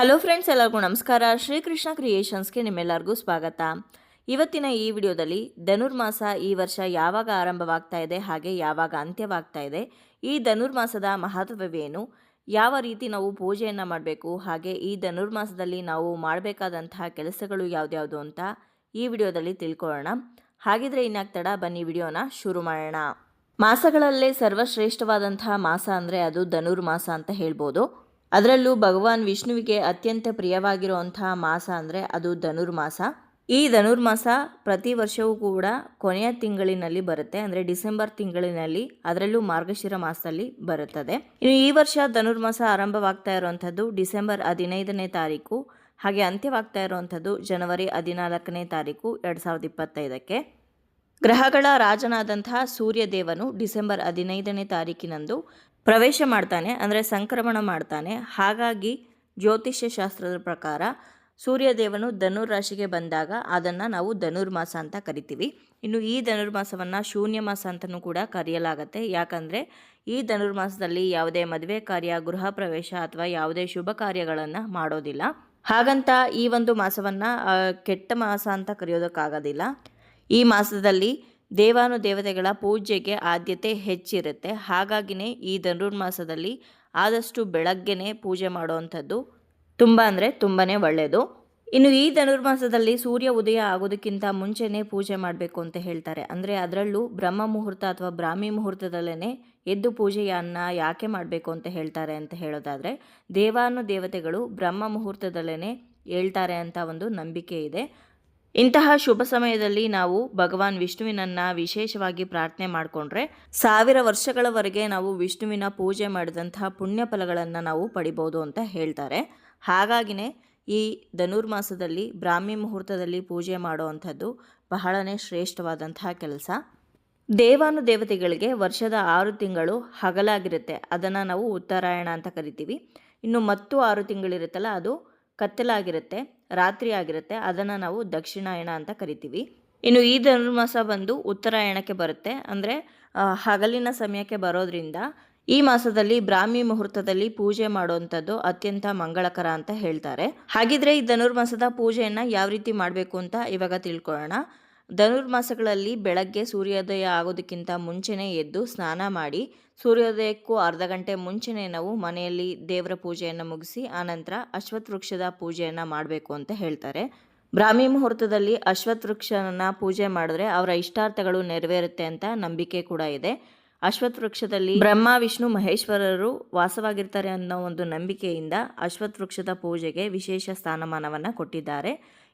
Hello friends, ಎಲ್ಲರಿಗೂ ನಮಸ್ಕಾರ. ಶ್ರೀಕೃಷ್ಣ ಕ್ರಿಯೇಷನ್ಸ್ಗೆ ನಿಮ್ಮೆಲ್ಲರಿಗೂ ಸ್ವಾಗತ. ಇವತ್ತಿನ ಈ ವಿಡಿಯೋದಲ್ಲಿ ಧನುರ್ಮಾಸ ಈ ವರ್ಷ ಯಾವಾಗ ಆರಂಭವಾಗ್ತಾ ಇದೆ, ಹಾಗೆ ಯಾವಾಗ ಅಂತ್ಯವಾಗ್ತಾ ಇದೆ, ಈ ಧನುರ್ಮಾಸದ ಮಹತ್ವವೇನು, ಯಾವ ರೀತಿ ನಾವು ಪೂಜೆಯನ್ನು ಮಾಡಬೇಕು, ಹಾಗೆ ಈ ಧನುರ್ಮಾಸದಲ್ಲಿ ನಾವು ಮಾಡಬೇಕಾದಂತಹ ಕೆಲಸಗಳು ಯಾವ್ದ್ಯಾವುದು ಅಂತ ಈ ವಿಡಿಯೋದಲ್ಲಿ ತಿಳ್ಕೊಳ್ಳೋಣ. ಹಾಗಿದ್ರೆ ಇನ್ನಾಗ್ತಡ ಬನ್ನಿ ವಿಡಿಯೋನ ಶುರು ಮಾಡೋಣ. ಮಾಸಗಳಲ್ಲೇ ಸರ್ವಶ್ರೇಷ್ಠವಾದಂತಹ ಮಾಸ ಅಂದರೆ ಅದು ಧನುರ್ಮಾಸ ಅಂತ ಹೇಳ್ಬೋದು. ಅದರಲ್ಲೂ ಭಗವಾನ್ ವಿಷ್ಣುವಿಗೆ ಅತ್ಯಂತ ಪ್ರಿಯವಾಗಿರುವಂತಹ ಮಾಸ ಅಂದರೆ ಅದು ಧನುರ್ಮಾಸ. ಈ ಧನುರ್ಮಾಸ ಪ್ರತಿ ವರ್ಷವೂ ಕೂಡ ಕೊನೆಯ ತಿಂಗಳಿನಲ್ಲಿ ಬರುತ್ತೆ, ಅಂದರೆ ಡಿಸೆಂಬರ್ ತಿಂಗಳಿನಲ್ಲಿ ಅದರಲ್ಲೂ ಮಾರ್ಗಶಿರ ಮಾಸದಲ್ಲಿ ಬರುತ್ತದೆ. ಇನ್ನು ಈ ವರ್ಷ ಧನುರ್ಮಾಸ ಆರಂಭವಾಗ್ತಾ ಇರುವಂಥದ್ದು ಡಿಸೆಂಬರ್ ಹದಿನೈದನೇ ತಾರೀಕು, ಹಾಗೆ ಅಂತ್ಯವಾಗ್ತಾ ಇರುವಂಥದ್ದು ಜನವರಿ ಹದಿನಾಲ್ಕನೇ ತಾರೀಕು ಎರಡು ಸಾವಿರದ ಇಪ್ಪತ್ತೈದಕ್ಕೆ. ಗ್ರಹಗಳ ರಾಜನಾದಂತಹ ಸೂರ್ಯದೇವನು ಡಿಸೆಂಬರ್ ಹದಿನೈದನೇ ತಾರೀಕಿನಂದು ಪ್ರವೇಶ ಮಾಡ್ತಾನೆ, ಅಂದರೆ ಸಂಕ್ರಮಣ ಮಾಡ್ತಾನೆ. ಹಾಗಾಗಿ ಜ್ಯೋತಿಷ್ಯ ಶಾಸ್ತ್ರದ ಪ್ರಕಾರ ಸೂರ್ಯದೇವನು ಧನುರ್ ರಾಶಿಗೆ ಬಂದಾಗ ಅದನ್ನು ನಾವು ಧನುರ್ಮಾಸ ಅಂತ ಕರಿತೀವಿ. ಇನ್ನು ಈ ಧನುರ್ಮಾಸವನ್ನು ಶೂನ್ಯ ಮಾಸ ಅಂತಲೂ ಕೂಡ ಕರೆಯಲಾಗತ್ತೆ. ಯಾಕಂದರೆ ಈ ಧನುರ್ಮಾಸದಲ್ಲಿ ಯಾವುದೇ ಮದುವೆ ಕಾರ್ಯ, ಗೃಹ ಪ್ರವೇಶ ಅಥವಾ ಯಾವುದೇ ಶುಭ ಕಾರ್ಯಗಳನ್ನು ಮಾಡೋದಿಲ್ಲ. ಹಾಗಂತ ಈ ಒಂದು ಮಾಸವನ್ನು ಕೆಟ್ಟ ಮಾಸ ಅಂತ ಕರೆಯೋದಕ್ಕಾಗೋದಿಲ್ಲ. ಈ ಮಾಸದಲ್ಲಿ ದೇವಾನುದೇವತೆಗಳ ಪೂಜೆಗೆ ಆದ್ಯತೆ ಹೆಚ್ಚಿರುತ್ತೆ. ಹಾಗಾಗಿನೇ ಈ ಧನುರ್ಮಾಸದಲ್ಲಿ ಆದಷ್ಟು ಬೆಳಗ್ಗೆನೇ ಪೂಜೆ ಮಾಡುವಂಥದ್ದು ತುಂಬ ಅಂದರೆ ತುಂಬಾ ಒಳ್ಳೆಯದು. ಇನ್ನು ಈ ಧನುರ್ಮಾಸದಲ್ಲಿ ಸೂರ್ಯ ಉದಯ ಆಗೋದಕ್ಕಿಂತ ಮುಂಚೆನೇ ಪೂಜೆ ಮಾಡಬೇಕು ಅಂತ ಹೇಳ್ತಾರೆ. ಅಂದರೆ ಅದರಲ್ಲೂ ಬ್ರಹ್ಮ ಮುಹೂರ್ತ ಅಥವಾ ಬ್ರಾಹ್ಮಿ ಮುಹೂರ್ತದಲ್ಲೇ ಎದ್ದು ಪೂಜೆಯನ್ನು ಯಾಕೆ ಮಾಡಬೇಕು ಅಂತ ಹೇಳ್ತಾರೆ ಅಂತ ಹೇಳೋದಾದರೆ ದೇವಾನು ದೇವತೆಗಳು ಬ್ರಹ್ಮ ಮುಹೂರ್ತದಲ್ಲೇ ಹೇಳ್ತಾರೆ ಅಂತ ಒಂದು ನಂಬಿಕೆ ಇದೆ. ಇಂತಹ ಶುಭ ಸಮಯದಲ್ಲಿ ನಾವು ಭಗವಾನ್ ವಿಷ್ಣುವಿನನ್ನ ವಿಶೇಷವಾಗಿ ಪ್ರಾರ್ಥನೆ ಮಾಡಿಕೊಂಡ್ರೆ ಸಾವಿರ ವರ್ಷಗಳವರೆಗೆ ನಾವು ವಿಷ್ಣುವಿನ ಪೂಜೆ ಮಾಡಿದಂತಹ ಪುಣ್ಯ ಫಲಗಳನ್ನು ನಾವು ಪಡಿಬೋದು ಅಂತ ಹೇಳ್ತಾರೆ. ಹಾಗಾಗಿನೇ ಈ ಧನುರ್ಮಾಸದಲ್ಲಿ ಬ್ರಾಹ್ಮಿ ಮುಹೂರ್ತದಲ್ಲಿ ಪೂಜೆ ಮಾಡುವಂಥದ್ದು ಬಹಳನೇ ಶ್ರೇಷ್ಠವಾದಂತಹ ಕೆಲಸ. ದೇವಾನು ದೇವತೆಗಳಿಗೆ ವರ್ಷದ ಆರು ತಿಂಗಳು ಹಗಲಾಗಿರುತ್ತೆ. ಅದನ್ನು ನಾವು ಉತ್ತರಾಯಣ ಅಂತ ಕರಿತೀವಿ. ಇನ್ನು ಮತ್ತು ಆರು ತಿಂಗಳಿರುತ್ತಲ್ಲ, ಅದು ಕತ್ತಲಾಗಿರುತ್ತೆ. ರಾತ್ರಿ ಆಗಿರುತ್ತೆ. ಅದನ್ನು ನಾವು ದಕ್ಷಿಣಾಯಣ ಅಂತ ಕರಿತೀವಿ. ಇನ್ನು ಈ ಧನುರ್ಮಾಸ ಬಂದು ಉತ್ತರಾಯಣಕ್ಕೆ ಬರುತ್ತೆ. ಅಂದರೆ ಹಗಲಿನ ಸಮಯಕ್ಕೆ ಬರೋದ್ರಿಂದ ಈ ಮಾಸದಲ್ಲಿ ಬ್ರಾಹ್ಮಿ ಮುಹೂರ್ತದಲ್ಲಿ ಪೂಜೆ ಮಾಡುವಂಥದ್ದು ಅತ್ಯಂತ ಮಂಗಳಕರ ಅಂತ ಹೇಳ್ತಾರೆ. ಹಾಗಿದ್ರೆ ಈ ಧನುರ್ಮಾಸದ ಪೂಜೆಯನ್ನು ಯಾವ ರೀತಿ ಮಾಡಬೇಕು ಅಂತ ಇವಾಗ ತಿಳ್ಕೊಳ್ಳೋಣ. ಧನುರ್ಮಾಸಗಳಲ್ಲಿ ಬೆಳಗ್ಗೆ ಸೂರ್ಯೋದಯ ಆಗೋದಕ್ಕಿಂತ ಮುಂಚೆನೇ ಎದ್ದು ಸ್ನಾನ ಮಾಡಿ, ಸೂರ್ಯೋದಯಕ್ಕೂ ಅರ್ಧ ಗಂಟೆ ಮುಂಚೆನೇ ನಾವು ಮನೆಯಲ್ಲಿ ದೇವರ ಪೂಜೆಯನ್ನು ಮುಗಿಸಿ, ಆನಂತರ ಅಶ್ವತ್ಥ ವೃಕ್ಷದ ಪೂಜೆಯನ್ನು ಮಾಡಬೇಕು ಅಂತ ಹೇಳ್ತಾರೆ. ಬ್ರಾಹ್ಮಿ ಮುಹೂರ್ತದಲ್ಲಿ ಅಶ್ವತ್ಥ ವೃಕ್ಷನ ಪೂಜೆ ಮಾಡಿದ್ರೆ ಅವರ ಇಷ್ಟಾರ್ಥಗಳು ನೆರವೇರುತ್ತೆ ಅಂತ ನಂಬಿಕೆ ಕೂಡ ಇದೆ. ಅಶ್ವತ್ಥ ವೃಕ್ಷದಲ್ಲಿ ಬ್ರಹ್ಮ, ವಿಷ್ಣು, ಮಹೇಶ್ವರರು ವಾಸವಾಗಿರ್ತಾರೆ ಅನ್ನೋ ಒಂದು ನಂಬಿಕೆಯಿಂದ ಅಶ್ವತ್ಥ ವೃಕ್ಷದ ಪೂಜೆಗೆ ವಿಶೇಷ ಸ್ಥಾನಮಾನವನ್ನು ಕೊಟ್ಟಿದ್ದಾರೆ.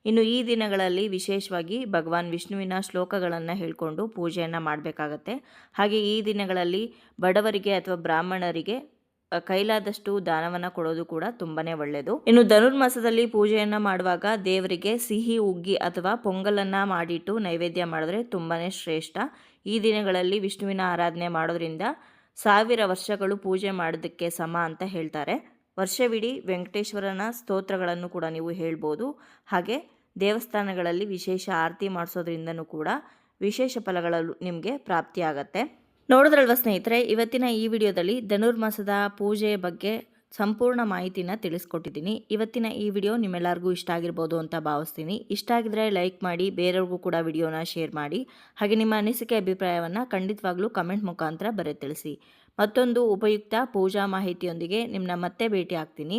ಇನ್ನು ಈ ದಿನಗಳಲ್ಲಿ ವಿಶೇಷವಾಗಿ ಭಗವಾನ್ ವಿಷ್ಣುವಿನ ಶ್ಲೋಕಗಳನ್ನು ಹೇಳಿಕೊಂಡು ಪೂಜೆಯನ್ನು ಮಾಡಬೇಕಾಗತ್ತೆ. ಹಾಗೆ ಈ ದಿನಗಳಲ್ಲಿ ಬಡವರಿಗೆ ಅಥವಾ ಬ್ರಾಹ್ಮಣರಿಗೆ ಕೈಲಾದಷ್ಟು ದಾನವನ್ನು ಕೊಡೋದು ಕೂಡ ತುಂಬಾನೇ ಒಳ್ಳೆಯದು ಇನ್ನು ಧನುರ್ಮಾಸದಲ್ಲಿ ಪೂಜೆಯನ್ನು ಮಾಡುವಾಗ ದೇವರಿಗೆ ಸಿಹಿ, ಉಗ್ಗಿ ಅಥವಾ ಪೊಂಗಲನ್ನು ಮಾಡಿಟ್ಟು ನೈವೇದ್ಯ ಮಾಡಿದ್ರೆ ತುಂಬಾನೇ ಶ್ರೇಷ್ಠ. ಈ ದಿನಗಳಲ್ಲಿ ವಿಷ್ಣುವಿನ ಆರಾಧನೆ ಮಾಡೋದ್ರಿಂದ ಸಾವಿರ ವರ್ಷಗಳು ಪೂಜೆ ಮಾಡೋದಕ್ಕೆ ಸಮ ಅಂತ ಹೇಳ್ತಾರೆ. ವರ್ಷವಿಡೀ ವೆಂಕಟೇಶ್ವರನ ಸ್ತೋತ್ರಗಳನ್ನು ಕೂಡ ನೀವು ಹೇಳ್ಬೋದು. ಹಾಗೆ ದೇವಸ್ಥಾನಗಳಲ್ಲಿ ವಿಶೇಷ ಆರತಿ ಮಾಡಿಸೋದ್ರಿಂದನೂ ಕೂಡ ವಿಶೇಷ ಫಲಗಳು ನಿಮಗೆ ಪ್ರಾಪ್ತಿಯಾಗತ್ತೆ. ನೋಡಿದ್ರಲ್ವ ಸ್ನೇಹಿತರೆ, ಇವತ್ತಿನ ಈ ವಿಡಿಯೋದಲ್ಲಿ ಧನುರ್ಮಾಸದ ಪೂಜೆಯ ಬಗ್ಗೆ ಸಂಪೂರ್ಣ ಮಾಹಿತಿನ ತಿಳಿಸ್ಕೊಟ್ಟಿದ್ದೀನಿ. ಇವತ್ತಿನ ಈ ವಿಡಿಯೋ ನಿಮ್ಮೆಲ್ಲರಿಗೂ ಇಷ್ಟ ಆಗಿರ್ಬೋದು ಅಂತ ಭಾವಿಸ್ತೀನಿ. ಇಷ್ಟ ಆಗಿದ್ರೆ ಲೈಕ್ ಮಾಡಿ, ಬೇರೆಯವ್ರಿಗೂ ಕೂಡ ವಿಡಿಯೋನ ಶೇರ್ ಮಾಡಿ. ಹಾಗೆ ನಿಮ್ಮ ಅನಿಸಿಕೆ ಅಭಿಪ್ರಾಯವನ್ನು ಖಂಡಿತವಾಗ್ಲೂ ಕಮೆಂಟ್ ಮುಖಾಂತರ ಬರೆ ತಿಳಿಸಿ ಮತ್ತೊಂದು ಉಪಯುಕ್ತ ಪೂಜಾ ಮಾಹಿತಿಯೊಂದಿಗೆ ನಿಮ್ಮನ್ನ ಮತ್ತೆ ಭೇಟಿ ಆಗ್ತೀನಿ